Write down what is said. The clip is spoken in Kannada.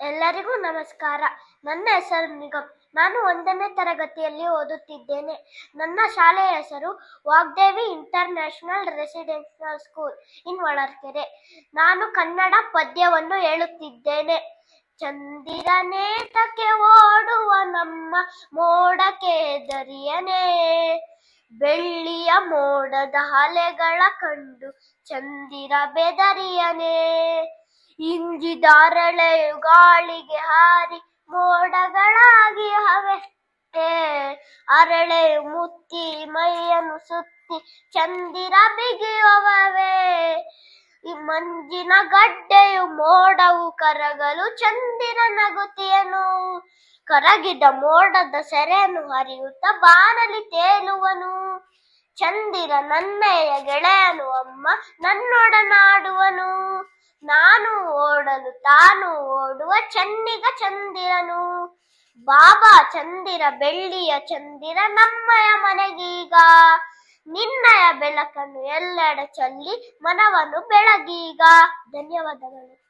ಎಲ್ಲರಿಗೂ ನಮಸ್ಕಾರ. ನನ್ನ ಹೆಸರು ನಿಗಮ್. ನಾನು ಒಂದನೇ ತರಗತಿಯಲ್ಲಿ ಓದುತ್ತಿದ್ದೇನೆ. ನನ್ನ ಶಾಲೆಯ ಹೆಸರು Vagdevi international residential school in Valarkere. ನಾನು ಕನ್ನಡ ಪದ್ಯವನ್ನು ಹೇಳುತ್ತಿದ್ದೇನೆ. ಚಂದಿರನೇತಕ್ಕೆ ಓಡುವ ನಮ್ಮ ಮೋಡಕ್ಕೆ ದರಿಯನೇ ಬೆಳ್ಳಿಯ ಮೋಡದ ಅಲೆಗಳ ಕಂಡು ಚಂದಿರ ಬೆದರಿಯನೇ. ಇಂಜಿದಾರಳೆಯು ಗಾಳಿಗೆ ಹಾರಿ ಮೋಡಗಳಾಗಿ ಹವೆ ಅರಳೆ ಮುತ್ತಿ ಮೈಯನ್ನು ಸುತ್ತಿ ಚಂದಿರ ಬಿಗಿಯುವವೇ. ಈ ಮಂಜಿನ ಗಡ್ಡೆಯು ಮೋಡವು ಕರಗಲು ಚಂದಿರ ನಗುತಿಯನು. ಕರಗಿದ ಮೋಡದ ಸೆರೆಯನ್ನು ಹರಿಯುತ್ತ ಬಾನಲಿ ತೇಲುವನು. ಚಂದಿರ ನನ್ನೆಯ ಗೆಳೆಯನು, ಅಮ್ಮ ನನ್ನೊಡನಾಡುವನು. ನಾನು ಓಡಲು ತಾನು ಓಡುವ ಚನ್ನಿಗ ಚಂದಿರನು. ಬಾಬಾ ಚಂದಿರ, ಬೆಳ್ಳಿಯ ಚಂದಿರ, ನಮ್ಮಯ ಮನೆಗೀಗ ನಿನ್ನಯ ಬೆಳಕನ್ನು ಎಲ್ಲೆಡೆ ಚಲ್ಲಿ ಮನವನ್ನು ಬೆಳಗೀಗ. ಧನ್ಯವಾದಗಳು.